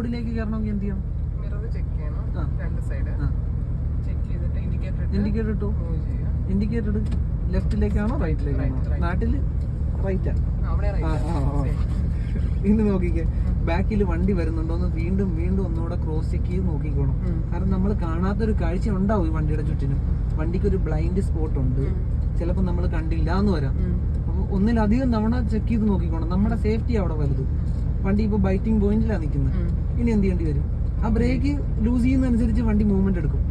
റോഡിലേക്ക് കയറണമെങ്കിൽ എന്ത് ചെയ്യണം? മിറർ ചെക്ക് ചെയ്യണം. രണ്ട് സൈഡ് ചെക്ക് ചെയ്തിട്ട് ഇൻഡിക്കേറ്റർ ഇൻഡിക്കേറ്റർ ഇട്ടു? ചെയ്യാം ഇൻഡിക്കേറ്റർ ലെഫ്റ്റിലേക്കാണോ റൈറ്റിലേക്കാണോ നാട്ടിൽ. നാട്ടിൽ റൈറ്റാ. ഇന്ന് നോക്കിക്കേ. ബാക്കിൽ വണ്ടി വരുന്നുണ്ടോന്ന് വീണ്ടും വീണ്ടും ഒന്നുകൂടെ ക്രോസ് ചെക്ക് ചെയ്ത് നോക്കിക്കോണം. കാരണം നമ്മൾ കാണാത്തൊരു കാഴ്ച ഉണ്ടാവും ഈ വണ്ടിയുടെ ചുറ്റിനും. വണ്ടിക്ക് ഒരു ബ്ലൈൻഡ് സ്പോട്ട് ഉണ്ട്. ചിലപ്പോൾ നമ്മൾ കണ്ടില്ല എന്ന് വരാം. അപ്പോൾ ഒന്നിലധികം തവണ ചെക്ക് ചെയ്ത് നോക്കിക്കോണം. നമ്മുടെ സേഫ്റ്റി അവിടെ വലുത്. വണ്ടി ഇപ്പോൾ ബൈറ്റിംഗ് പോയിന്റിലാണ് നിൽക്കുന്നത്. ഇനി എന്ത് ചെയ്യേണ്ടി വരും? ആ ബ്രേക്ക് ലൂസ് ചെയ്യുന്നതനുസരിച്ച് വണ്ടി മൂവ്മെന്റ് എടുക്കും.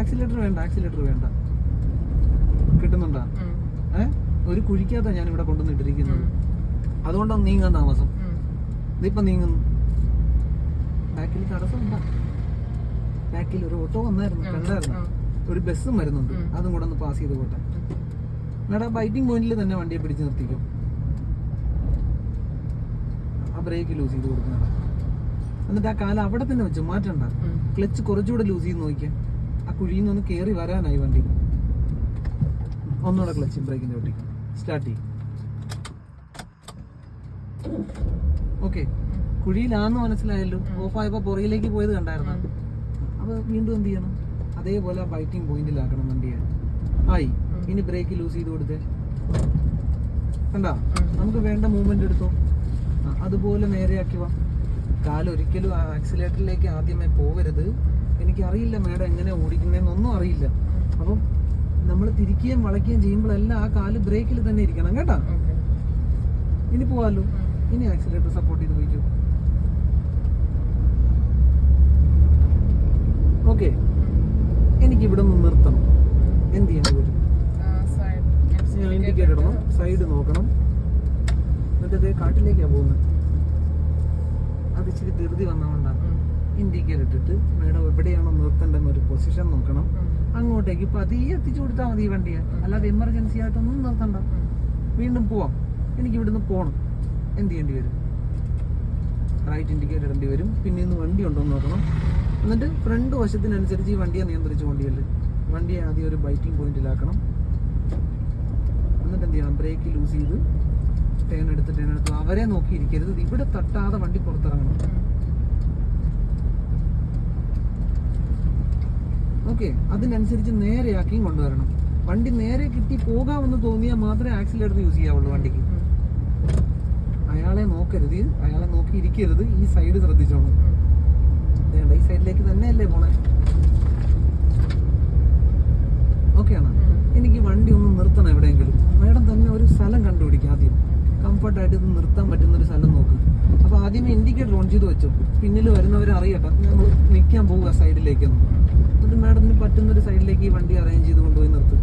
ആക്സിലേറ്റർ വേണ്ട ആക്സിലേറ്റർ വേണ്ട. കിട്ടുന്നുണ്ടോ? ഏ? ഒരു കുഴിക്കാത്ത ഞാൻ ഇവിടെ കൊണ്ടുവന്നിട്ടിരിക്കുന്നത്. അതുകൊണ്ടാണ് നീങ്ങാൻ താമസം. ഇതിപ്പോ നീങ്ങുന്നു. ബാക്കിൽ തടസ്സം ബാക്കിൽ ഒരു ഓട്ടോ വന്നായിരുന്നു കണ്ടായിരുന്നു? ഒരു ബസ്സും വരുന്നുണ്ട്. അതും കൂടെ ഒന്ന് പാസ് ചെയ്ത് പോട്ടെ. മേഡം ബൈറ്റിംഗ് പോയിന്റിൽ തന്നെ വണ്ടിയെ പിടിച്ച് നിർത്തിക്കും. ആ ബ്രേക്ക് ലൂസ് ചെയ്ത് കൊടുക്കണം എന്നിട്ട് ആ കാലം അവിടെ തന്നെ വെച്ചു മാറ്റണ്ട. ക്ലച്ച് കുറച്ചുകൂടെ ലൂസ് ചെയ്ത് നോക്കിയാൽ ആ കുഴിയിൽ നിന്ന് കയറി വരാനായി വണ്ടി. ഒന്നുകൂടെ ക്ലച്ച് ബ്രേക്കിന്റെ വണ്ടി സ്റ്റാർട്ട് ചെയ്യും. ഓക്കെ കുഴിയിലാന്ന് മനസ്സിലായല്ലോ. ഓഫ് പുറയിലേക്ക് പോയത് കണ്ടായിരുന്നു? അപ്പോൾ അപ്പൊ വീണ്ടും എന്ത് ചെയ്യണം? അതേപോലെ ബൈറ്റിംഗ് പോയിന്റിലാക്കണം വണ്ടിയെ. ആയി. ഇനി ബ്രേക്ക് ലൂസ് ചെയ്ത് കൊടുത്തേ. കണ്ടാ? നമുക്ക് വേണ്ട മൂവ്മെന്റ് എടുത്തോ? അതുപോലെ നേരെയാക്കി വാ. കാലൊരിക്കലും ആ ആക്സിലേറ്ററിലേക്ക് ആദ്യമേ പോകരുത് എനിക്കറിയില്ല മേഡം എങ്ങനെ ഓടിക്കുന്നതെന്നൊന്നും അറിയില്ല. അപ്പം നമ്മൾ തിരിക്കുകയും വളയ്ക്കുകയും ചെയ്യുമ്പോഴെല്ലാം ആ കാൽ ബ്രേക്കിൽ തന്നെ ഇരിക്കണം കേട്ടോ. ഇനി പോവാലോ? ഇനി ആക്സിലേറ്റർ സപ്പോർട്ട് ചെയ്ത് പോയിക്കോ. ഓക്കെ. എനിക്ക് ഇവിടെ നിന്ന് നിർത്തണം. എന്ത് ചെയ്യണം വരും. ഇൻഡിക്കേറ്റർ ഇടണം. സൈഡ് നോക്കണം. എന്നിട്ട് ഇതേ കാട്ടിലേക്കാണ് പോകുന്നത് അത് ഇച്ചിരി ധൃതി വന്നതുകൊണ്ടാണ്. ഇൻഡിക്കേറ്റർ ഇട്ടിട്ട് മേഡം എവിടെയാണോ നിർത്തേണ്ടെന്ന് ഒരു പൊസിഷൻ നോക്കണം. അങ്ങോട്ടേക്ക് പതിയെ എത്തിച്ചു കൊടുത്താൽ മതി ഈ വണ്ടിയെ. അല്ലാതെ എമർജൻസി ആയിട്ടൊന്നും നിർത്തണ്ട. വീണ്ടും പോവാം. എനിക്ക് ഇവിടുന്ന് പോകണം എന്ത് ചെയ്യേണ്ടി വരും? റൈറ്റ് ഇൻഡിക്കേറ്റർ ഇടേണ്ടി വരും. പിന്നെ ഇന്ന് വണ്ടി ഉണ്ടോ എന്ന് നോക്കണം. എന്നിട്ട് ഫ്രണ്ട് വശത്തിനനുസരിച്ച് ഈ വണ്ടിയെ നിയന്ത്രിച്ച് കൊണ്ടിയല്ലേ വണ്ടിയെ ആദ്യം ഒരു ബൈറ്റിംഗ് പോയിന്റിലാക്കണം എന്നിട്ട് എന്ത് ചെയ്യണം? ബ്രേക്ക് ലൂസ് ചെയ്ത് ടേൺ എടുത്ത് ടേൺ എടുത്ത് അവരെ നോക്കിയിരിക്കരുത് ഇവിടെ തട്ടാതെ വണ്ടി പുറത്തിറങ്ങണം. ഓക്കെ അതിനനുസരിച്ച് നേരെയാക്കിയും കൊണ്ടുവരണം. വണ്ടി നേരെ കിട്ടി പോകാമെന്ന് തോന്നിയാൽ മാത്രമേ ആക്സിലേറ്റർ യൂസ് ചെയ്യാവുള്ളൂ വണ്ടിക്ക്. അയാളെ നോക്കരുത്. അയാളെ നോക്കി ഇരിക്കരുത്. ഈ സൈഡ് ശ്രദ്ധിച്ചോണം. ഉം. വേണ്ട ഈ സൈഡിലേക്ക് തന്നെയല്ലേ പോണേ? ഓക്കെയാണ് ആണ്? എനിക്ക് വണ്ടി ഒന്ന് നിർത്തണം എവിടെയെങ്കിലും. മേഡം തന്നെ ഒരു സ്ഥലം കണ്ടുപിടിക്കാം ആദ്യം. കംഫർട്ടായിട്ട് ഇത് നിർത്താൻ പറ്റുന്ന ഒരു സ്ഥലം നോക്ക്. അപ്പൊ ആദ്യം ഇൻഡിക്കേറ്റർ ഓൺ ചെയ്ത് വെച്ചു. പിന്നിൽ വരുന്നവരെ അറിയട്ടെ. നമ്മൾ നിൽക്കാൻ പോവുക സൈഡിലേക്കൊന്ന് എന്നിട്ട് മാഡത്തിന് പറ്റുന്ന ഒരു സൈഡിലേക്ക് ഈ വണ്ടി അറേഞ്ച് ചെയ്ത് കൊണ്ടുപോയി നിർത്തും.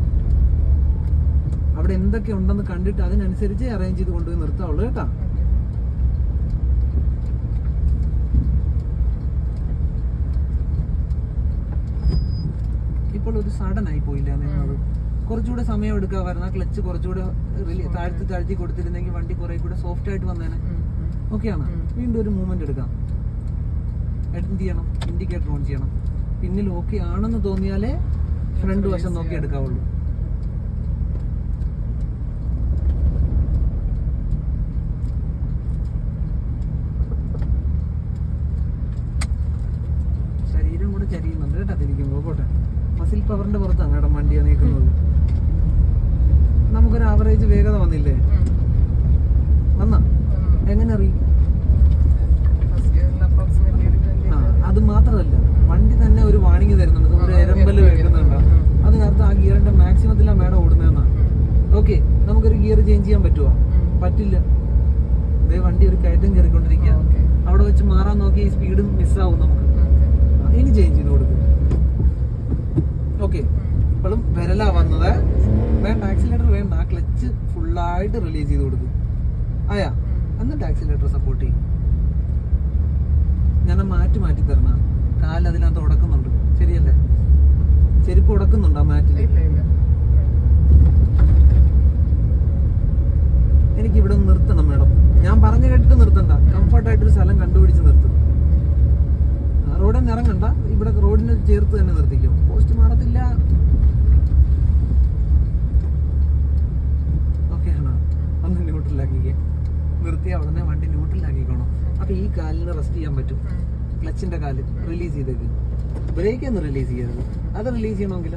അവിടെ എന്തൊക്കെ ഉണ്ടെന്ന് കണ്ടിട്ട് അതിനനുസരിച്ച് അറേഞ്ച് ചെയ്ത് കൊണ്ടുപോയി നിർത്താവുള്ളൂ കേട്ടാ. ഇപ്പോൾ ഒരു സഡൻ ആയി പോയില്ല നിങ്ങൾ കുറച്ചുകൂടെ സമയം എടുക്കുക. ആ ക്ലച്ച് കുറച്ചുകൂടെ താഴ്ത്തി താഴ്ത്തി കൊടുത്തിരുന്നെങ്കിൽ വണ്ടി കുറെ കൂടെ സോഫ്റ്റ് ആയിട്ട് വന്നേനെ. ഓക്കെയാണ്. വീണ്ടും ഒരു മൂവ്മെന്റ് എടുക്കാം. എന്ത് ചെയ്യണം? ഇൻഡിക്കേറ്റർ ഓൺ ചെയ്യണം. പിന്നിൽ ഓക്കെ ആണെന്ന് തോന്നിയാലേ ഫ്രണ്ട് വശം നോക്കി എടുക്കാവുള്ളൂ. ശരീരം കൂടെ ചരിയുന്നുണ്ട് കേട്ടോ തിരിക്കുമ്പോൾ പോട്ടെ. മസിൽ പവറിന്റെ പുറത്താണ് കേട്ടോ വണ്ടിയെ നീക്കുന്നത്. നമുക്കൊരു ആവറേജ് വേഗത വന്നില്ലേ? വന്നാ. എങ്ങനെ അറിയും First gear ൽ approximately ഒരു 20 ആ, അത് മാത്രമല്ല വണ്ടി തന്നെ ഒരു വാണിംഗ് തരുന്നുണ്ട്. ഒരു എരമ്പൽ വെക്കുന്നുണ്ട്. അതിനർത്ഥം ആ ഗിയറിന്റെ മാക്സിമത്തിലാണ് മേഡം ഓടുന്നതെന്നാണ്. ഓക്കെ നമുക്കൊരു ഗിയർ ചേഞ്ച് ചെയ്യാൻ പറ്റുമോ പറ്റില്ല. ഇതേ വണ്ടി ഒരു കയറ്റം കയറിക്കൊണ്ടിരിക്കുക അവിടെ വെച്ച് മാറാൻ നോക്കി സ്പീഡ് മിസ്സാവും നമുക്ക്. ഇനി ചേഞ്ച് ചെയ്ത് കൊടുക്കും. ഓക്കെ. ഇപ്പോഴും വിരലാ വന്നത്. വേണ്ട ആക്സിലേറ്റർ വേണ്ട. ആ ക്ലച്ച് ഫുള്ളായിട്ട് റിലീസ് ചെയ്ത് കൊടുക്കും. ആയാ എന്നിട്ട് ആക്സിലേറ്റർ സപ്പോർട്ട് ചെയ്യും. ഞാൻ മാറ്റി മാറ്റി തരണം. കാൽ അതിനകത്ത് ഉടക്കുന്നുണ്ട്. ശരിയല്ലേ? ചെരുപ്പ് ഉടക്കുന്നുണ്ട് ആ മാറ്റിൽ എനിക്ക് ഇവിടെ നിർത്തണം മേഡം. ഞാൻ പറഞ്ഞു കേട്ടിട്ട് നിർത്തണ്ട. കംഫർട്ടായിട്ടൊരു സ്ഥലം കണ്ടുപിടിച്ച് നിർത്തും. റോഡിൽ നിന്ന് ഇറങ്ങണ്ട. ഇവിടെ റോഡിന് ചേർത്ത് തന്നെ നിർത്തിക്കും. പോസ്റ്റ് മാറത്തില്ല. ഓക്കെ ആണോ ഒന്ന് ന്യൂട്രലാക്കിക്കേ. നിർത്തിയ ഉടനെ വണ്ടി ന്യൂട്രലാക്കിക്കോണം. അപ്പൊ ഈ കാലിന് റെസ്റ്റ് ചെയ്യാൻ പറ്റും. ക്ലച്ചിന്റെ കാൽ റിലീസ് ചെയ്തേക്ക്. ബ്രേക്ക് ഒന്ന് റിലീസ് ചെയ്യരുത്. അത് റിലീസ് ചെയ്യണമെങ്കിൽ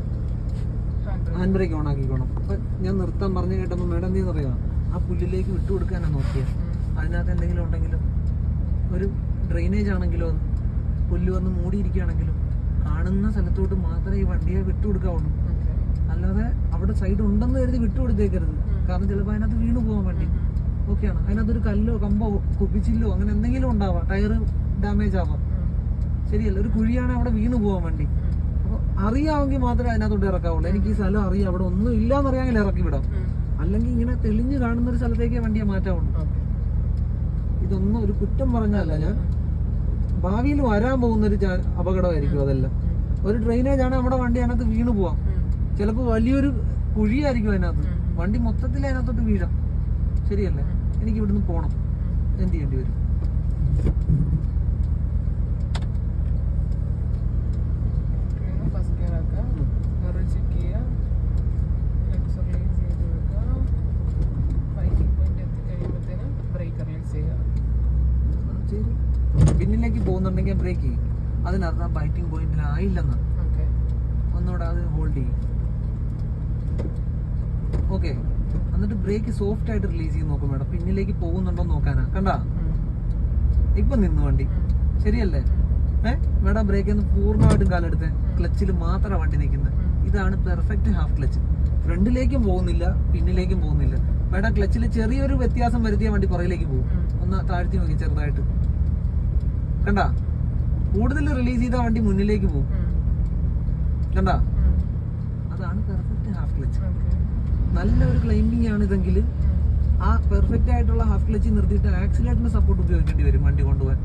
ഹാൻഡ് ബ്രേക്ക് ഓൺ ആക്കിക്കോണം. അപ്പൊ ഞാൻ നിർത്താൻ പറഞ്ഞു കേട്ടപ്പോൾ മേഡം നീ പറയാ ആ പുല്ലിലേക്ക് വിട്ടു കൊടുക്കാനാണ് നോക്കിയത് അതിനകത്ത് എന്തെങ്കിലും ഉണ്ടെങ്കിലും ഒരു ഡ്രെയിനേജ് ആണെങ്കിലോ പുല്ല് വന്ന് മൂടിയിരിക്കുകയാണെങ്കിലും കാണുന്ന സ്ഥലത്തോട്ട് മാത്രമേ ഈ വണ്ടിയെ വിട്ടുകൊടുക്കാവുള്ളൂ. അല്ലാതെ അവിടെ സൈഡ് ഉണ്ടെന്ന് കരുതി വിട്ടുകൊടുത്തേക്കരുത്. കാരണം ചിലപ്പോൾ അതിനകത്ത് വീണു പോകാൻ വേണ്ടി. ഓക്കെയാണ്. അതിനകത്തൊരു കല്ലോ കമ്പോ കുപ്പിച്ചില്ലോ അങ്ങനെ എന്തെങ്കിലും ഉണ്ടാവാം. ടയർ ഡാമേജ് ആവാം. ശരിയല്ല ഒരു കുഴിയാണ് അവിടെ വീണു പോകാൻ വേണ്ടി. അപ്പോൾ അറിയാമെങ്കിൽ മാത്രമേ അതിനകത്തോട്ട് ഇറക്കാവുള്ളൂ. എനിക്ക് ഈ സ്ഥലം അറിയാം. അവിടെ ഒന്നും ഇല്ലാന്നറിയാമെങ്കിൽ ഇറക്കി വിടാം. അല്ലെങ്കിൽ ഇങ്ങനെ തെളിഞ്ഞു കാണുന്ന ഒരു സ്ഥലത്തേക്ക് വണ്ടിയെ മാറ്റാവുള്ളൂ. ഇതൊന്നും ഒരു കുറ്റം പറഞ്ഞല്ല ഞാൻ. ഭാവിയിൽ വരാൻ പോകുന്ന ഒരു അപകടമായിരിക്കും അതെല്ലാം. ഒരു ഡ്രെയിനേജ് ആണ് നമ്മുടെ വണ്ടി അതിനകത്ത് വീണ് പോവാം. ചിലപ്പോൾ വലിയൊരു കുഴിയായിരിക്കും അതിനകത്ത്. വണ്ടി മൊത്തത്തിൽ അതിനകത്തോട്ട് വീഴാം. ശരിയല്ലേ? എനിക്ക് ഇവിടുന്ന് പോകണം എന്ത് ചെയ്യേണ്ടി വരും ഫസ്റ്റ് ഗിയർ ആക്കാം മിറർ ചെക്ക് ചെയ്യുക ഫ്ലെക്സ് റിലീസ് ചെയ്ത് വെക്കുക ബൈക്കിംഗ് പോയിന്റ് എത്തി കഴിയുമ്പോഴത്തേനും ബ്രേക്ക് റിലീസ് ചെയ്യുക ശരി പിന്നിലേക്ക് പോകുന്നുണ്ടെങ്കിൽ ബ്രേക്ക് ചെയ്യും അതിനർത്ഥം ആ ബൈറ്റിംഗ് പോയിന്റിൽ ആയില്ലെന്ന് ഓക്കെ ഒന്നുകൂടെ ചെയ്യും ഓക്കെ എന്നിട്ട് ബ്രേക്ക് സോഫ്റ്റ് ആയിട്ട് റിലീസ് ചെയ്ത് നോക്കും മേഡം പിന്നിലേക്ക് പോകുന്നുണ്ടോ നോക്കാനാ. കണ്ടാ? ഇപ്പൊ നിന്നു വണ്ടി. ശരിയല്ലേ? ഏ? മേഡം ബ്രേക്ക് ഒന്ന് പൂർണമായിട്ടും കാലെടുത്ത്. ക്ലച്ചിൽ മാത്രമാണ് വണ്ടി നിൽക്കുന്നത് ഇതാണ് പെർഫെക്റ്റ് ഹാഫ് ക്ലച്ച് ഫ്രണ്ടിലേക്കും പോകുന്നില്ല പിന്നിലേക്കും പോകുന്നില്ല. മേഡം ക്ലച്ചിൽ ചെറിയൊരു വ്യത്യാസം വരുത്തിയ വണ്ടി പുറകിലേക്ക് പോകും. ഒന്ന് താഴ്ത്തി നോക്കി ചെറുതായിട്ട്. കണ്ടാ? കൂടുതൽ റിലീസ് ചെയ്ത വണ്ടി മുന്നിലേക്ക് പോകും. കണ്ടാ? അതാണ് പെർഫെക്റ്റ് ഹാഫ് ക്ലച്ച് നല്ലൊരു ക്ലൈമ്പിംഗ് ആണ് ഇതെങ്കിൽ. ആ പെർഫെക്റ്റ് ആയിട്ടുള്ള ഹാഫ് ക്ലച്ച് നിർത്തിയിട്ട് ആക്സിലേറ്ററിന്റെ സപ്പോർട്ട് ഉപയോഗിക്കേണ്ടി വരും വണ്ടി കൊണ്ടുപോകാൻ.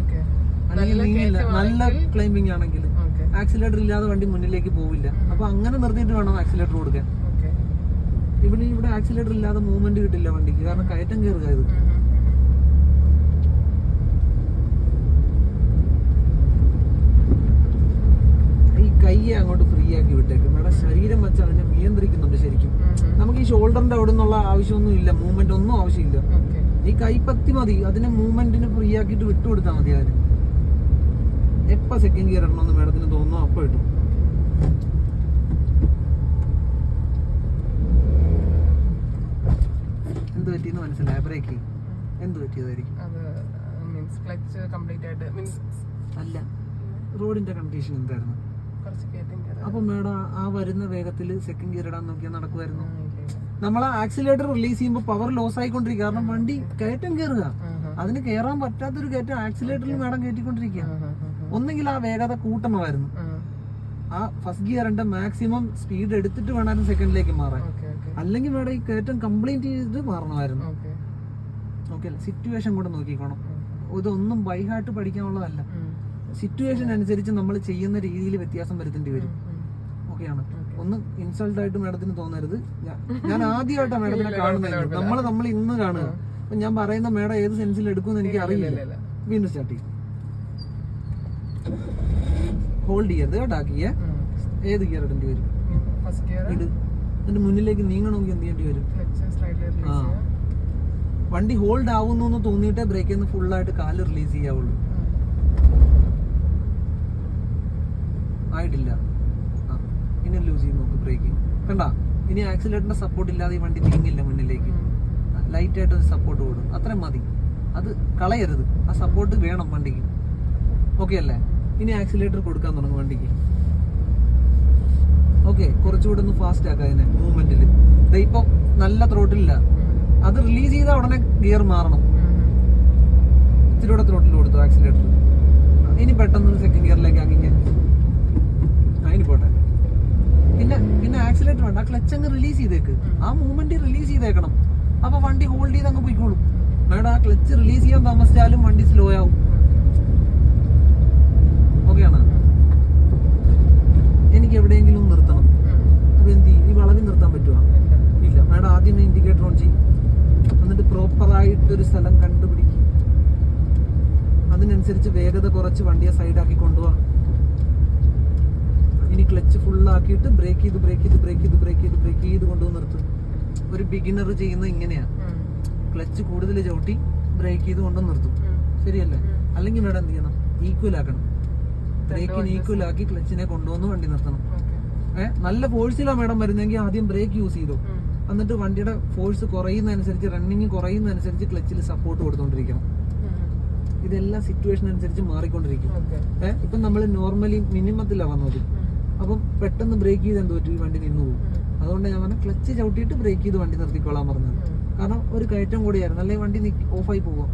ഓക്കെ അല്ലെങ്കിൽ നീങ്ങില്ല നല്ല ക്ലൈമ്പിംഗ് ആണെങ്കിൽ. ആക്സിലേറ്റർ ഇല്ലാതെ വണ്ടി മുന്നിലേക്ക് പോവില്ല. അപ്പൊ അങ്ങനെ നിർത്തിയിട്ട് വേണം ആക്സിലേറ്റർ കൊടുക്കാൻ. ഇവിടെ ഇവിടെ ആക്സിലേറ്റർ ഇല്ലാതെ മൂവ്മെന്റ് കിട്ടില്ല വണ്ടിക്ക്. കാരണം കയറ്റം കയറുക ഇത് ഈ കൈയെ അങ്ങോട്ട് ഫ്രീ ആക്കി വിട്ടേക്കും. നമ്മുടെ ശരീരം വെച്ച് അതിനെ നിയന്ത്രിക്കുന്നുണ്ട് ശരിക്കും. നമുക്ക് ഈ ഷോൾഡറിന്റെ അവിടെ നിന്നുള്ള ആവശ്യമൊന്നും ഇല്ല. മൂവ്മെന്റ് ഒന്നും ആവശ്യമില്ല. ഈ കൈപ്പത്തി മതി. അതിനെ മൂവ്മെന്റിന് ഫ്രീ ആക്കിയിട്ട് വിട്ടുകൊടുത്താൽ മതി അതിന് എപ്പോ സെക്കൻഡ് ഗിയർ ഇടണമെന്ന് മേഡത്തിന് തോന്നുന്നു അപ്പൊ ഇട്ടു എന്ത് പറ്റിയെന്ന് മനസ്സിലായ? ബ്രേക്ക് എന്ത് പറ്റിയതായിരിക്കും അല്ല. റോഡിന്റെ കണ്ടീഷൻ എന്തായിരുന്നു? അപ്പൊ മേഡം ആ വരുന്ന വേഗത്തിൽ സെക്കൻഡ് ഗിയർ ഇടാൻ നോക്കിയാൽ നടക്കുമായിരുന്നു നമ്മൾ ആക്സിലേറ്റർ റിലീസ് ചെയ്യുമ്പോൾ പവർ ലോസ് ആയിക്കൊണ്ടിരിക്കുക കാരണം വണ്ടി കയറ്റം കയറുക അതിന് കയറാൻ പറ്റാത്തൊരു കയറ്റം ആക്സിലേറ്ററിൽ മേഡം കയറ്റിക്കൊണ്ടിരിക്കുക ഒന്നെങ്കിൽ ആ വേഗത കൂട്ടണമായിരുന്നു. ആ. ഫസ്റ്റ് ഗിയറിന്റെ മാക്സിമം സ്പീഡ് എടുത്തിട്ട് വേണമായിരുന്നു സെക്കൻഡിലേക്ക് മാറാൻ. അല്ലെങ്കിൽ മേഡം ഈ കയറ്റം കംപ്ലീറ്റ് ചെയ്തിട്ട് മാറണമായിരുന്നു. ഓക്കെ. ഓക്കെ സിറ്റുവേഷൻ കൂടെ നോക്കിക്കോണം. ഇതൊന്നും ബൈഹാർട്ട് പഠിക്കാനുള്ളതല്ല. സിറ്റുവേഷൻ അനുസരിച്ച് നമ്മൾ ചെയ്യുന്ന രീതിയിൽ വ്യത്യാസം വരുത്തേണ്ടി വരും. ഓക്കെയാണ് ഒന്ന് ഇൻസൾട്ട് ആയിട്ട് മാഡത്തിന് തോന്നരുത്. ഞാൻ- ആദ്യമായിട്ടാണ് മാഡത്തിനെ കാണുന്നത് നമ്മൾ നമ്മൾ ഇന്ന് കാണുക. അപ്പൊ ഞാൻ പറയുന്ന മാഡം ഏത് സെൻസിൽ എടുക്കുമെന്ന് എനിക്ക് അറിയില്ല. വീണ്ടും സ്റ്റാർട്ട് ചെയ്യും. ഹോൾഡ് ചെയ്യരുത് കേട്ടോ ആക്കിയേ ഏത് ഗിയർ ഇടേണ്ടി വരും? എന്നിട്ട് മുന്നിലേക്ക് നീങ്ങണമെങ്കിൽ എന്ത് ചെയ്യേണ്ടി വരും? ആ. വണ്ടി ഹോൾഡ് ആവുന്നു എന്ന് തോന്നിയിട്ടേ ബ്രേക്കിൽ നിന്ന് ഫുള്ളായിട്ട് കാൽ റിലീസ് ചെയ്യാവുള്ളൂ. ആയിട്ടില്ല. ഇനി ലൂസ് ചെയ്ത് നോക്ക് ബ്രേക്കിംഗ് കണ്ട ഇനി ആക്സിലേറ്ററിന്റെ സപ്പോർട്ട് ഇല്ലാതെ ഈ വണ്ടി നീങ്ങില്ല മുന്നിലേക്ക്. ലൈറ്റ് ആയിട്ട് ഒരു സപ്പോർട്ട് കൊടുക്കും. അത്രയും മതി. അത് കളയരുത്. ആ സപ്പോർട്ട് വേണം വണ്ടിക്ക്. ഓക്കെ അല്ലേ? ഇനി ആക്സിലേറ്റർ കൊടുക്കാൻ തുടങ്ങും വണ്ടിക്ക്. ഓക്കെ കുറച്ചുകൂടെ ഒന്ന് ഫാസ്റ്റ് ആക്കാം അതിനെ മൂവ്മെന്റിൽ ഇപ്പൊ നല്ല ത്രോട്ടില്ല അത് റിലീസ് ചെയ്ത ഉടനെ ഗിയർ മാറണം. ഇത്തിരി കൂടെ ത്രോട്ടിൽ കൊടുത്തു ആക്സിലേറ്റർ ഇനി പെട്ടെന്ന് സെക്കൻഡ് ഗിയറിലേക്ക് ആക്കിക്കാൻ അതിന് പോട്ടെ. പിന്നെ പിന്നെ ആക്സിലേറ്റർ വേണ്ട. ക്ലച്ച് അങ്ങ് റിലീസ് ചെയ്തേക്ക്. ആ മൂവ്മെന്റ് റിലീസ് ചെയ്തേക്കണം. അപ്പൊ വണ്ടി ഹോൾഡ് ചെയ്ത് അങ്ങ് പോയിക്കോളും. മേഡം ആ ക്ലച്ച് റിലീസ് ചെയ്യാൻ താമസിച്ചാലും വണ്ടി സ്ലോ ആവും. ഓക്കെയാണ് എനിക്ക് എവിടെയെങ്കിലും നിർത്തണം. അപ്പൊ എന്ത്? ഈ വളവിൽ നിർത്താൻ പറ്റുമോ ഇല്ല. മേഡം ആദ്യം ഇൻഡിക്കേറ്റർ ഓൺ ചെയ്യും. എന്നിട്ട് പ്രോപ്പറായിട്ടൊരു സ്ഥലം കണ്ടുപിടിക്കും. അതിനനുസരിച്ച് വേഗത കുറച്ച് വണ്ടിയെ സൈഡാക്കി കൊണ്ടുപോവാം. ഇനി ക്ലച്ച് ഫുൾ ആക്കിയിട്ട് ബ്രേക്ക് ചെയ്ത് ബ്രേക്ക് ചെയ്ത് ബ്രേക്ക് ചെയ്ത് ബ്രേക്ക് ചെയ്ത് ബ്രേക്ക് ചെയ്ത് കൊണ്ടുവന്ന് നിർത്തും. ഒരു ബിഗിനർ ചെയ്യുന്നത് ഇങ്ങനെയാ. ക്ലച്ച് കൂടുതൽ ചവിട്ടി ബ്രേക്ക് ചെയ്ത് കൊണ്ടുവന്ന് നിർത്തും. ശരിയല്ലേ? അല്ലെങ്കിൽ മേഡം എന്ത് ചെയ്യണം? ഈക്വൽ ആക്കണം. ബ്രേക്കിന് ഈക്വൽ ആക്കി ക്ലച്ചിനെ കൊണ്ടുവന്ന് വണ്ടി നിർത്തണം. ഏഹ് നല്ല ഫോഴ്സിലാണ് മേഡം വരുന്നെങ്കിൽ ആദ്യം ബ്രേക്ക് യൂസ് ചെയ്തു. എന്നിട്ട് വണ്ടിയുടെ ഫോഴ്സ് കുറയുന്നതനുസരിച്ച് റണ്ണിങ് കുറയുന്നതനുസരിച്ച് ക്ലച്ചിൽ സപ്പോർട്ട് കൊടുത്തോണ്ടിരിക്കണം. ഇതെല്ലാം സിറ്റുവേഷൻ അനുസരിച്ച് മാറിക്കൊണ്ടിരിക്കും. ഏഹ് ഇപ്പം നമ്മൾ നോർമലി മിനിമത്തിലാണ് വന്നത്. അപ്പം പെട്ടെന്ന് ബ്രേക്ക് ചെയ്ത് എന്ത് പറ്റും? ഈ വണ്ടി നിന്നു പോകും അതുകൊണ്ട് ഞാൻ പറഞ്ഞു ക്ലച്ച് ചവിട്ടിയിട്ട് ബ്രേക്ക് ചെയ്ത് വണ്ടി നിർത്തിക്കോളാൻ പറഞ്ഞത്. കാരണം ഒരു കയറ്റം കൂടിയായിരുന്നു. അല്ലെങ്കിൽ വണ്ടി ഓഫായി പോകും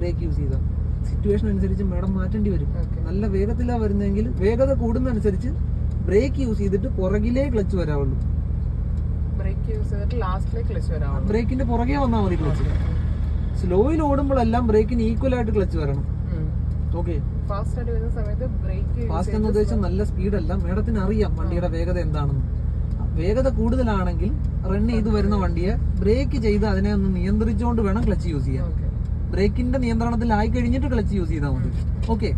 ബ്രേക്ക് യൂസ് ചെയ്താൽ സിറ്റുവേഷൻ അനുസരിച്ച് മേഡം മാറ്റേണ്ടി വരും. നല്ല വേഗത്തിലാണ് വരുന്നതെങ്കിൽ വേഗത കൂടുന്നതനുസരിച്ച് ബ്രേക്ക് യൂസ് ചെയ്തിട്ട് പുറകിലേ ക്ലച്ച് വരാവുള്ളൂ. ബ്രേക്കിന്റെ പുറകെ വന്നാൽ മതി ക്ലച്ച് സ്ലോയിൽ ഓടുമ്പോഴെല്ലാം ബ്രേക്കിന് ഈക്വൽ ആയിട്ട് ക്ലച്ച് വരണം. ഓക്കെ ഫാസ്റ്റ് ആയിട്ട് വരുന്ന സമയത്ത് ബ്രേക്ക് ഫാസ്റ്റ് എന്ന് ഉദ്ദേശിച്ച നല്ല സ്പീഡല്ല മേഡത്തിന് അറിയാം വണ്ടിയുടെ വേഗത എന്താണെന്ന്. വേഗത കൂടുതലാണെങ്കിൽ റൺ ചെയ്ത് വരുന്ന വണ്ടിയെ ബ്രേക്ക് ചെയ്ത് അതിനെ ഒന്ന് നിയന്ത്രിച്ചുകൊണ്ട് വേണം ക്ലച്ച് യൂസ് ചെയ്യാൻ. ബ്രേക്കിന്റെ നിയന്ത്രണത്തിലായി കഴിഞ്ഞിട്ട് ക്ലച്ച് യൂസ് ചെയ്താൽ മതി. ഓക്കെ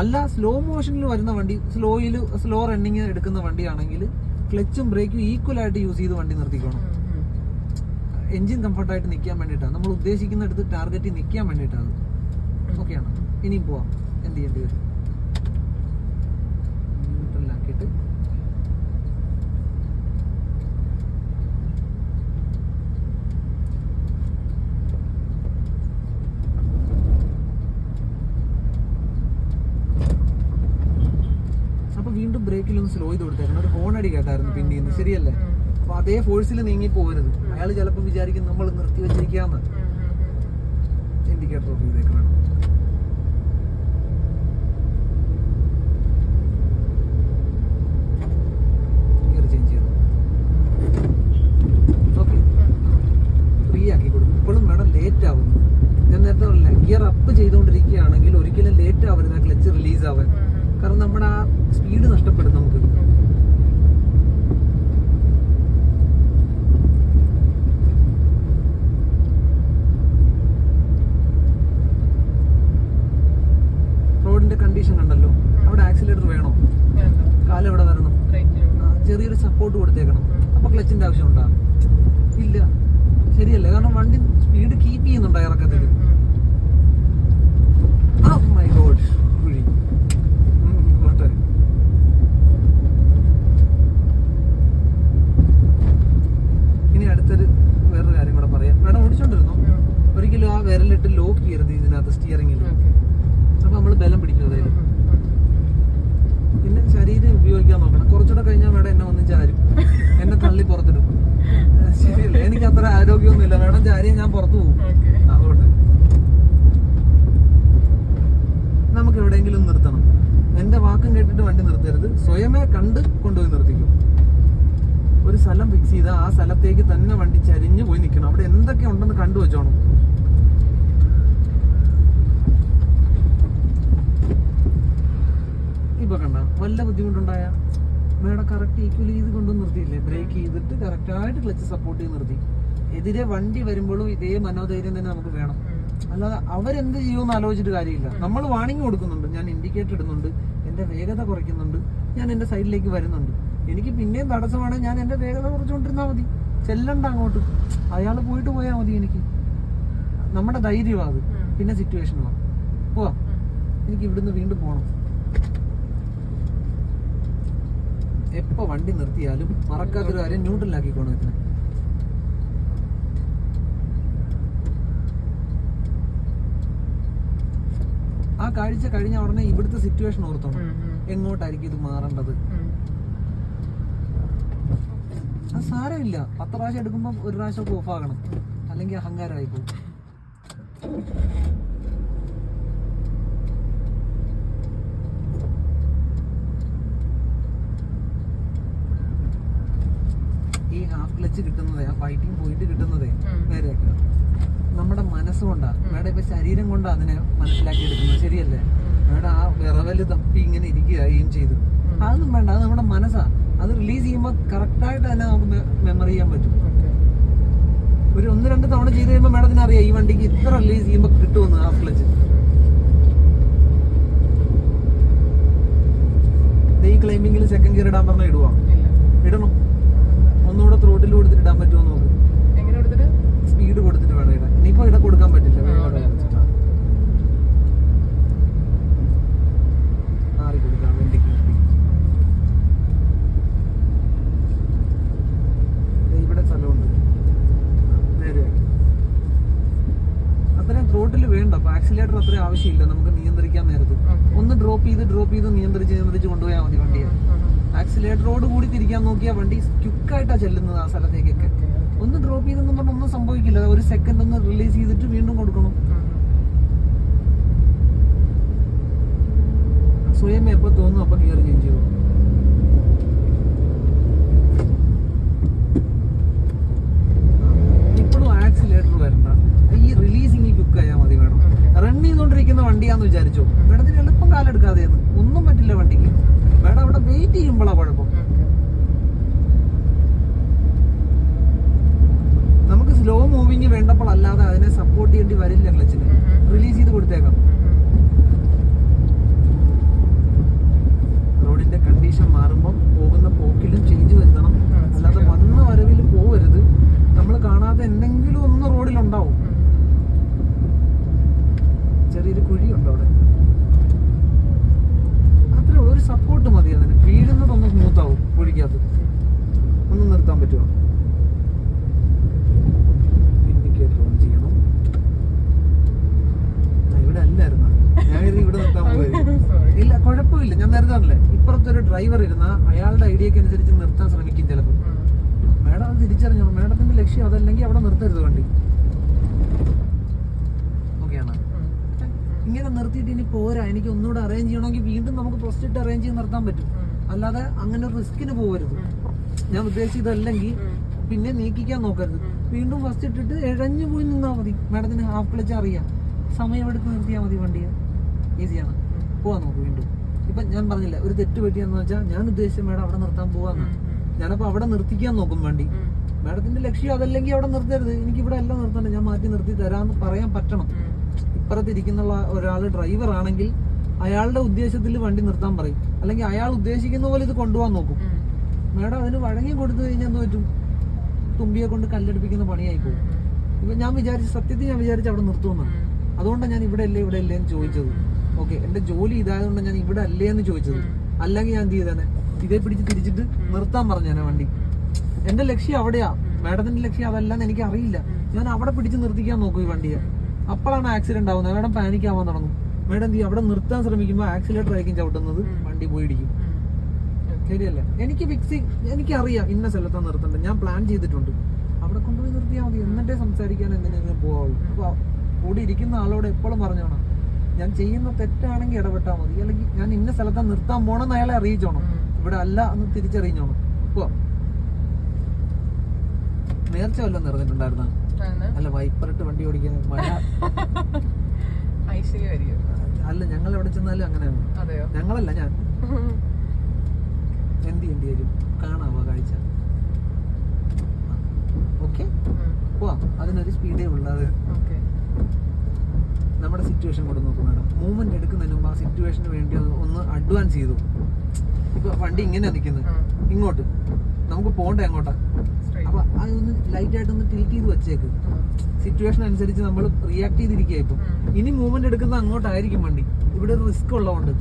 അല്ല സ്ലോ മോഷനിൽ വരുന്ന വണ്ടി സ്ലോയിൽ സ്ലോ റണ്ണിങ് എടുക്കുന്ന വണ്ടിയാണെങ്കിൽ ക്ലച്ചും ബ്രേക്കും ഈക്വൽ ആയിട്ട് യൂസ് ചെയ്ത് വണ്ടി നിർത്തിക്കണം. എഞ്ചിൻ കംഫർട്ടായിട്ട് നിൽക്കാൻ വേണ്ടിയിട്ടാണ്. നമ്മൾ ഉദ്ദേശിക്കുന്നിടത്ത് ടാർഗറ്റിൽ നിൽക്കാൻ വേണ്ടിയിട്ടാണ്. ഓക്കെയാണ് ഇനിയും പോവാം. എന്ത് ചെയ്യേണ്ടി വരും? ന്യൂട്രലാക്കിയിട്ട് അപ്പൊ വീണ്ടും ബ്രേക്കിലൊന്ന് സ്ലോ ചെയ്ത് കൊടുത്തേക്കണം. ഒരു ഹോൺ അടി കേട്ടായിരുന്നു പിന്നീന്ന്. ശരിയല്ലേ? അപ്പൊ അതേ ഫോഴ്സിൽ നീങ്ങി പോകരുത് അയാൾ ചിലപ്പോൾ വിചാരിക്കും നമ്മൾ നിർത്തി വെച്ചിരിക്കാമെന്ന് ഇൻഡിക്കേറ്റർ ഓഫ് ചെയ്തേക്ക് വേണം ഗിയർ ചേഞ്ച് ചെയ്തു ഓക്കെ ഫ്രീ ആക്കി കൊടുക്കും ഇപ്പോഴും മേഡം ലേറ്റ് ആവുന്നു ഞാൻ നേരത്തെ പറഞ്ഞില്ല ഗിയർ അപ്പ് ചെയ്തുകൊണ്ടിരിക്കുകയാണെങ്കിൽ ഒരിക്കലും ലേറ്റ് ആവരുത് ആ ക്ലച്ച് റിലീസ് ആവാൻ കാരണം നമ്മുടെ ആ സ്പീഡ് നഷ്ടപ്പെടും നമുക്ക് റോഡിന്റെ കണ്ടീഷൻ കണ്ടല്ലോ അവിടെ ആക്സിലേറ്റർ വേണോ കാലം എവിടെ വരണം ആ, ചെറിയൊരു സപ്പോർട്ട് കൊടുത്തേക്കണം അപ്പൊ ക്ലച്ചിന്റെ ആവശ്യം ഉണ്ടാ ഇല്ല ശരിയല്ലേ കാരണം വണ്ടി സ്പീഡ് കീപ്പ് ചെയ്യുന്നുണ്ടോ ഇറക്കത്തിൽ മൈ ഗോഡ് കുഴി ഉം, പോട്ടെ. ഇനി അടുത്തൊരു വേറൊരു കാര്യം കൂടെ പറയാം മേഡം ഓടിച്ചോണ്ടിരുന്നു ഒരിക്കലും ആ വിരലിട്ട് ലോക്ക് ചെയ്യരുത് ഇതിനകത്ത് സ്റ്റിയറിംഗിൽ അപ്പൊ നമ്മൾ ബലം പിടിക്കും അതായത് പിന്നെ ശരീരം ഉപയോഗിക്കാൻ നോക്കണം കുറച്ചുകൂടെ കഴിഞ്ഞാൽ മേഡം എന്നെ ഒന്നും ചാരും എന്നെ തള്ളി പുറത്തിടും ശരിയല്ല എനിക്ക് അത്ര ആരോഗ്യമൊന്നുമില്ല മേഡം ചാരിയും ഞാൻ പുറത്തു പോകും. അതുകൊണ്ട് നമുക്ക് എവിടെയെങ്കിലും നിർത്തണം. എന്റെ വാക്കും കേട്ടിട്ട് വണ്ടി നിർത്തരുത്. സ്വയമേ കണ്ട് കൊണ്ടുപോയി നിർത്തിക്കും. ഒരു സ്ഥലം ഫിക്സ് ചെയ്താൽ ആ സ്ഥലത്തേക്ക് തന്നെ വണ്ടി ചരിഞ്ഞു പോയി നിൽക്കണം. അവിടെ എന്തൊക്കെ ഉണ്ടെന്ന് കണ്ടു വെച്ചോണം. ഇപ്പൊ കണ്ട വല്ല ബുദ്ധിമുട്ടുണ്ടായ? മേഡം കറക്റ്റ് ഈക്വൽ ചെയ്ത് കൊണ്ട് നിർത്തിയില്ലേ? ബ്രേക്ക് ചെയ്തിട്ട് കറക്റ്റായിട്ട് ക്ലച്ച് സപ്പോർട്ട് ചെയ്ത് നിർത്തി. എതിരെ വണ്ടി വരുമ്പോഴും ഇതേ മനോധൈര്യം തന്നെ നമുക്ക് വേണം. അല്ലാതെ അവരെന്ത് ചെയ്യുമെന്ന് ആലോചിച്ചിട്ട് കാര്യമില്ല. നമ്മൾ വാണിംഗ് കൊടുക്കുന്നുണ്ട്. ഞാൻ ഇൻഡിക്കേറ്റർ ഇടുന്നുണ്ട്. എന്റെ വേഗത കുറയ്ക്കുന്നുണ്ട്. ഞാൻ എന്റെ സൈഡിലേക്ക് വരുന്നുണ്ട്. എനിക്ക് പിന്നെയും തടസ്സമാണ് ഞാൻ എന്റെ വേഗത കുറച്ചുകൊണ്ടിരുന്നാൽ മതി. ചെല്ലണ്ട അങ്ങോട്ട്. അയാൾ പോയിട്ട് പോയാൽ മതി എനിക്ക്. നമ്മുടെ ധൈര്യമാണ് അത്. പിന്നെ സിറ്റുവേഷനുമാണ് പോ എനിക്ക് ഇവിടുന്ന് വീണ്ടും പോകണം എപ്പോ വണ്ടി നിർത്തിയാലും മറക്കാത്തൊരു കാര്യം ന്യൂട്രലാക്കിക്കോണം ഇതിനെ ആ കാഴ്ച കഴിഞ്ഞ ഉടനെ ഇവിടുത്തെ സിറ്റുവേഷൻ ഓർത്തോ എങ്ങോട്ടായിരിക്കും ഇത് മാറേണ്ടത്? അത് സാരമില്ല. പത്ത് പ്രാവശ്യം എടുക്കുമ്പോൾ ഒരു പ്രാവശ്യം ഓഫ് ആകണം അല്ലെങ്കിൽ അഹങ്കാരമായി പോകും. ഈ ഹാഫ് ക്ലച്ച് കിട്ടുന്നതേ ആ ഫൈറ്റിംഗ് പോയിട്ട് കിട്ടുന്നതേ നേരെയാക്കുക നമ്മുടെ മനസ്സുകൊണ്ടാണ് മേഡം ഇപ്പൊ ശരീരം കൊണ്ടാണ് അതിനെ മനസ്സിലാക്കി എടുക്കുന്നത് ശരിയല്ലേ? മേഡം ആ വിറവൽ തപ്പി ഇങ്ങനെ ഇരിക്കുകയും ചെയ്തു. അതൊന്നും വേണ്ട അത് നമ്മുടെ മനസ്സാണ് അത് റിലീസ് ചെയ്യുമ്പോൾ കറക്റ്റായിട്ട് തന്നെ നമുക്ക് മെമ്മറി ചെയ്യാൻ പറ്റും. ഒരു ഒന്ന് രണ്ട് തവണ ചെയ്ത് കഴിയുമ്പോൾ മേഡത്തിന് അറിയാം ഈ വണ്ടിക്ക് ഇത്ര റിലീസ് ചെയ്യുമ്പോൾ കിട്ടുമെന്ന് ആ ക്ലച്ച് ഈ ക്ലൈമ്പിങ്ങിൽ സെക്കൻഡ് ഗിയർ ഇടാൻ പറഞ്ഞാൽ ഇടുവാ? ഇടണം? ഒന്നുകൂടെ ത്രോട്ടിൽ കൊടുത്തിട്ട് ഇടാൻ പറ്റുമോ നോക്ക്. ചിലപ്പോ ഇവിടെ കൊടുക്കാൻ പറ്റില്ല. മാറി കൊടുക്കാൻ വേണ്ടി ഇവിടെ സ്ഥലമുണ്ട്. നേരെയാക്കി അത്രയും ത്രോട്ടിൽ വേണ്ട. അപ്പൊ ആക്സിലേറ്റർ ആവശ്യമില്ല. നമുക്ക് നിയന്ത്രിക്കാൻ നേരത്ത്. ഒന്ന് ഡ്രോപ്പ് ചെയ്ത് ഡ്രോപ്പ് ചെയ്ത് നിയന്ത്രിച്ച് നിയന്ത്രിച്ച് കൊണ്ടുപോയാൽ മതി വണ്ടിയെ. ആക്സിലേറ്ററോട് കൂടി തിരിക്കാൻ നോക്കിയാൽ വണ്ടി ക്യുക്കായിട്ടാണ് ചെല്ലുന്നത് ആ സ്ഥലത്തേക്കൊക്കെ. ഒന്ന് ഡ്രോപ്പ് ചെയ്തെന്ന് പറഞ്ഞാൽ ഒന്നും സംഭവിക്കില്ല. ഒരു സെക്കൻഡ് ഒന്ന് റിലീസ് ചെയ്തിട്ട് വീണ്ടും കൊടുക്കണം. സ്വയം എപ്പോ തോന്നും അപ്പൊ ഗിയർ ചേഞ്ച് ചെയ്യും ഇപ്പോഴും ആക്സിലേറ്റർ വരണ്ട. ഈ റിലീസിങ് ക്യുക്ക് ആയാൽ മതി വേണം റൺ ചെയ്തുകൊണ്ടിരിക്കുന്ന വണ്ടിയാന്ന് വിചാരിച്ചോ? മേഡത്തിന് എളുപ്പം കാലെടുക്കാതെയെന്ന്. ഒന്നും പറ്റില്ല വണ്ടിക്ക്. മേഡം അവിടെ വെയിറ്റ് ചെയ്യുമ്പോഴാണ് കുഴപ്പം നമുക്ക് സ്ലോ മൂവിങ് വേണ്ടപ്പോൾ അല്ലാതെ അതിനെ സപ്പോർട്ട് ചെയ്യേണ്ടി വരില്ല ക്ലച്ചിന്. റിലീസ് ചെയ്ത് കൊടുത്തേക്കാം. റോഡിന്റെ കണ്ടീഷൻ മാറുമ്പോൾ പോകുന്ന പോക്കിലും ചേഞ്ച് വരുത്തണം. അല്ലാതെ വന്ന വരവിൽ പോവരുത്. നമ്മൾ കാണാതെ എന്തെങ്കിലും ഒന്ന് റോഡിലുണ്ടാവും. ചെറിയൊരു കുഴിയുണ്ട് അവിടെ. അത്ര ഒരു സപ്പോർട്ട് മതി അതിന്. വീഴുന്നതൊന്ന് സ്മൂത്ത് ആവും കുഴിക്കകത്ത്. ഒന്ന് നിർത്താൻ പറ്റുമോ? ഓൺ ചെയ്യണം ഇവിടെ അല്ലായിരുന്നു? ഞാൻ കരുതി ഇവിടെ നിർത്താൻ പോയത്. ഇല്ല കുഴപ്പമില്ല. ഞാൻ നേരത്തെ പറഞ്ഞില്ലേ ഇപ്പുറത്തൊരു ഡ്രൈവർ ഇരുന്ന അയാളുടെ ഐഡിയക്ക് അനുസരിച്ച് നിർത്താൻ ശ്രമിക്കും ചിലപ്പോൾ മേഡം അത് തിരിച്ചറിഞ്ഞു? മേഡത്തിന്റെ ലക്ഷ്യം അതല്ലെങ്കിൽ അവിടെ നിർത്തരുത് വണ്ടി. ഓക്കെയാണ് ഇങ്ങനെ നിർത്തിയിട്ട് ഇനി പോരാ. എനിക്ക് ഒന്നുകൂടെ അറേഞ്ച് ചെയ്യണമെങ്കിൽ വീണ്ടും നമുക്ക് ഫസ്റ്റ് ഇട്ട് അറേഞ്ച് ചെയ്ത് നിർത്താൻ പറ്റും. അല്ലാതെ അങ്ങനെ റിസ്കിന് പോകരുത് ഞാൻ ഉദ്ദേശിച്ചതല്ലെങ്കിൽ പിന്നെ നീക്കിക്കാൻ നോക്കരുത്. വീണ്ടും ഫസ്റ്റ് ഇട്ടിട്ട് ഇഴഞ്ഞു പോയി നിന്നാൽ മതി. മാഡത്തിന് ഹാഫ് ക്ലച്ച് അറിയാം. സമയം സമയമെടുത്ത് നിർത്തിയാൽ മതി വണ്ടിയെ. ഈസിയാണ് പോവാൻ നോക്ക് വീണ്ടും. ഇപ്പൊ ഞാൻ പറഞ്ഞില്ല ഒരു തെറ്റ് പറ്റിയെന്ന് വെച്ചാൽ ഞാൻ ഉദ്ദേശിച്ച മാഡം അവിടെ നിർത്താൻ പോവാന്ന്. ഞാനപ്പോ അവിടെ നിർത്തിക്കാൻ നോക്കും വണ്ടി. മാഡത്തിന്റെ ലക്ഷ്യം അതല്ലെങ്കിൽ അവിടെ നിർത്തരുത്. എനിക്ക് ഇവിടെ എല്ലാം നിർത്തണ്ട. ഞാൻ മാറ്റി നിർത്തി തരാമെന്ന് പറയാൻ പറ്റണം. ഇപ്പുറത്തിരിക്കുന്ന ഒരാൾ ഡ്രൈവർ ആണെങ്കിൽ അയാളുടെ ഉദ്ദേശത്തിൽ വണ്ടി നിർത്താൻ പറയും. അല്ലെങ്കിൽ അയാൾ ഉദ്ദേശിക്കുന്ന പോലെ ഇത് കൊണ്ടുപോകാൻ നോക്കും. മാഡം അതിന് വഴങ്ങി കൊടുത്തു കഴിഞ്ഞാൽ എന്ത് പറ്റും? തുമ്പിയെ കൊണ്ട് കല്ലെടുപ്പിക്കുന്ന പണിയായി പോകും ഇപ്പൊ ഞാൻ വിചാരിച്ചു സത്യത്തിൽ ഞാൻ വിചാരിച്ചു അവിടെ നിർത്തുമെന്നാണ് അതുകൊണ്ടാണ് ഞാൻ ഇവിടെ അല്ലേ ഇവിടെ അല്ലേ എന്ന് ചോദിച്ചത്. ഓക്കെ എന്റെ ജോലി ഇതായതുകൊണ്ട് ഞാൻ ഇവിടെ അല്ലേ എന്ന് ചോദിച്ചത്. അല്ലെങ്കിൽ ഞാൻ എന്ത് ചെയ്തേനെ? ഇതേ പിടിച്ച് തിരിച്ചിട്ട് നിർത്താൻ പറഞ്ഞേനെ വണ്ടി. എന്റെ ലക്ഷ്യം അവിടെയാ. മാഡത്തിന്റെ ലക്ഷ്യം അതല്ലെന്ന് എനിക്ക് അറിയില്ല ഞാൻ അവിടെ പിടിച്ച് നിർത്തിക്കാൻ നോക്കും ഈ വണ്ടിയെ. അപ്പോഴാണ് ആക്സിഡന്റ് ആവുന്നത്. മാഡം പാനിക് ആവാൻ തുടങ്ങും. മാഡം എന്ത് ചെയ്യും? അവിടെ നിർത്താൻ ശ്രമിക്കുമ്പോൾ ആക്സിലേറ്റർ ആയിരിക്കും ചവിട്ടുന്നത്. വണ്ടി പോയി ഇടിക്കും. ശരിയല്ലേ? എനിക്ക് ഫിക്സിങ് എനിക്കറിയാം ഇന്ന സ്ഥലത്താണ് നിർത്തേണ്ടത്. ഞാൻ പ്ലാൻ ചെയ്തിട്ടുണ്ട്. അവിടെ കൊണ്ടുപോയി നിർത്തിയാൽ മതി. എന്നിട്ടേ സംസാരിക്കാൻ എന്തിനെങ്കിലും പോകാവുള്ളൂ അപ്പോൾ കൂടി ഇരിക്കുന്ന ആളോട് എപ്പോഴും പറഞ്ഞോണം. ഞാൻ ചെയ്യുന്ന തെറ്റാണെങ്കിൽ ഇടപെട്ടാൽ മതി. അല്ലെങ്കിൽ ഞാൻ ഇന്ന സ്ഥലത്താണ് നിർത്താൻ പോണെന്ന് അയാളെ അറിയിച്ചോണം. ഇവിടെ അല്ല എന്ന് തിരിച്ചറിയിച്ചോണം ഇപ്പോൾ നേർച്ച വല്ലതും നിറഞ്ഞിട്ടുണ്ടായിരുന്ന? അല്ല വൈപ്പറിട്ട് വണ്ടി ഓടിക്കാൻ മഴ. അല്ല ഞങ്ങൾ എവിടെ ചെന്നാലും അങ്ങനെയാണ്. ഞങ്ങളല്ല ഞാൻ. എന്ത് ചെയ്യേണ്ടി വരും? കാണാവോ കാഴ്ച? ഓക്കെ. പോവാം. അതിനൊരു സ്പീഡേ ഉള്ളത് ഓക്കെ. നമ്മുടെ സിറ്റുവേഷൻ കൂടെ നോക്കും മാഡം. മൂവ്മെന്റ് എടുക്കുന്നതിന് മുമ്പ് ആ സിറ്റുവേഷന് വേണ്ടി ഒന്ന് അഡ്വാൻസ് ചെയ്തു. ഇപ്പൊ വണ്ടി ഇങ്ങനെ നിൽക്കുന്നത് ഇങ്ങോട്ട്. നമുക്ക് പോകണ്ട എങ്ങോട്ടാ അപ്പൊ അതൊന്ന് ലൈറ്റ് ആയിട്ടൊന്ന് ടിൽറ്റ് ചെയ്ത് വെച്ചേക്ക്. സിറ്റുവേഷൻ അനുസരിച്ച് നമ്മൾ റിയാക്ട് ചെയ്തിരിക്കുക ഇപ്പം. ഇനി മൂവ്മെന്റ് എടുക്കുന്നത് അങ്ങോട്ടായിരിക്കും വണ്ടി. ഇവിടെ ഒരു റിസ്ക് ഉള്ളതുകൊണ്ട്.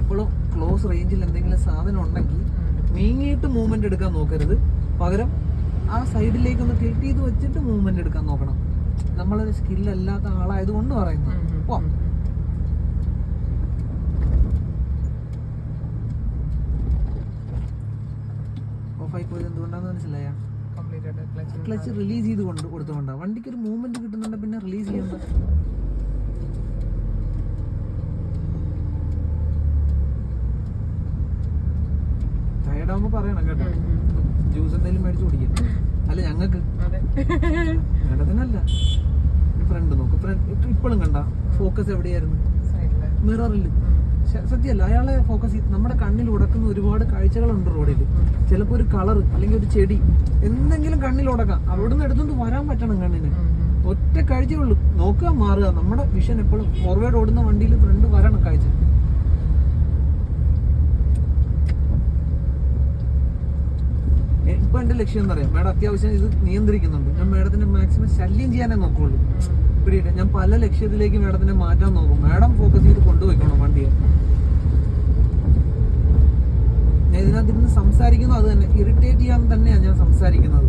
എപ്പോഴും ക്ലോസ് റേഞ്ചിൽ എന്തെങ്കിലും സാധനം ഉണ്ടെങ്കിൽ നീങ്ങിയിട്ട് മൂവ്മെന്റ് എടുക്കാൻ നോക്കരുത്. പകരം ആ സൈഡിലേക്ക് ഒന്ന് ക്ലിക്ക് ചെയ്ത് വെച്ചിട്ട് മൂവ്മെന്റ് എടുക്കാൻ നോക്കണം. നമ്മളൊരു സ്കില്ലല്ലാത്ത ആളായത് കൊണ്ട് പറയുന്നു ഓ ഓഫായി പോയത് എന്തുകൊണ്ടാന്ന് മനസ്സിലായ? ക്ലച്ച് ക്ലച്ച് റിലീസ് ചെയ്ത് കൊണ്ട് കൊടുത്തുകൊണ്ടാണ് വണ്ടിക്ക് ഒരു മൂവ്മെന്റ് കിട്ടുന്നുണ്ട് പിന്നെ റിലീസ് ചെയ്യണ്ട. ടയർഡാകുമ്പോ പറയണം കേട്ടോ. ജ്യൂസ് എന്തെങ്കിലും മേടിച്ചു കുടിക്കാം. അല്ല ഞങ്ങക്ക്. മേഡത്തിനല്ല ഫ്രണ്ട് നോക്ക്. ഇപ്പോഴും കണ്ട. ഫോക്കസ് എവിടെയായിരുന്നു? മിററിൽ സത്യമല്ല അയാളെ ഫോക്കസ് നമ്മുടെ കണ്ണിൽ ഉടക്കുന്ന ഒരുപാട് കാഴ്ചകളുണ്ട് റോഡിൽ ചിലപ്പോൾ ഒരു കളർ അല്ലെങ്കിൽ ഒരു ചെടി. എന്തെങ്കിലും കണ്ണിൽ ഉടക്കാം. അവിടെ നിന്ന് എടുത്തുകൊണ്ട് വരാൻ പറ്റണം കണ്ണിന്. ഒറ്റ കാഴ്ചയുള്ളൂ നോക്കുക മാറുക. നമ്മുടെ വിഷൻ എപ്പോഴും ഫോർവേഡ് ഓടുന്ന വണ്ടിയിൽ ഫ്രണ്ട് വരണം കാഴ്ച എ- ഇപ്പൊ എന്റെ ലക്ഷ്യം എന്ന് പറയാം. മാഡം അത്യാവശ്യം ഇത് നിയന്ത്രിക്കുന്നുണ്ട്. ഞാൻ മാഡത്തിന്റെ മാക്സിമം ശല്യം ചെയ്യാനേ നോക്കുള്ളൂ. പിടിയിട്ട് ഞാൻ പല ലക്ഷ്യത്തിലേക്ക് മാഡത്തിനെ മാറ്റാൻ നോക്കും. മാഡം ഫോക്കസ് ചെയ്ത് കൊണ്ടുപോയിക്കോണം വണ്ടിയെ. ഞാൻ ഇതിനകത്ത് ഇരുന്ന് സംസാരിക്കുന്നത് അത് തന്നെ. ഇറിറ്റേറ്റ് ചെയ്യാൻ തന്നെയാണ് ഞാൻ സംസാരിക്കുന്നത്.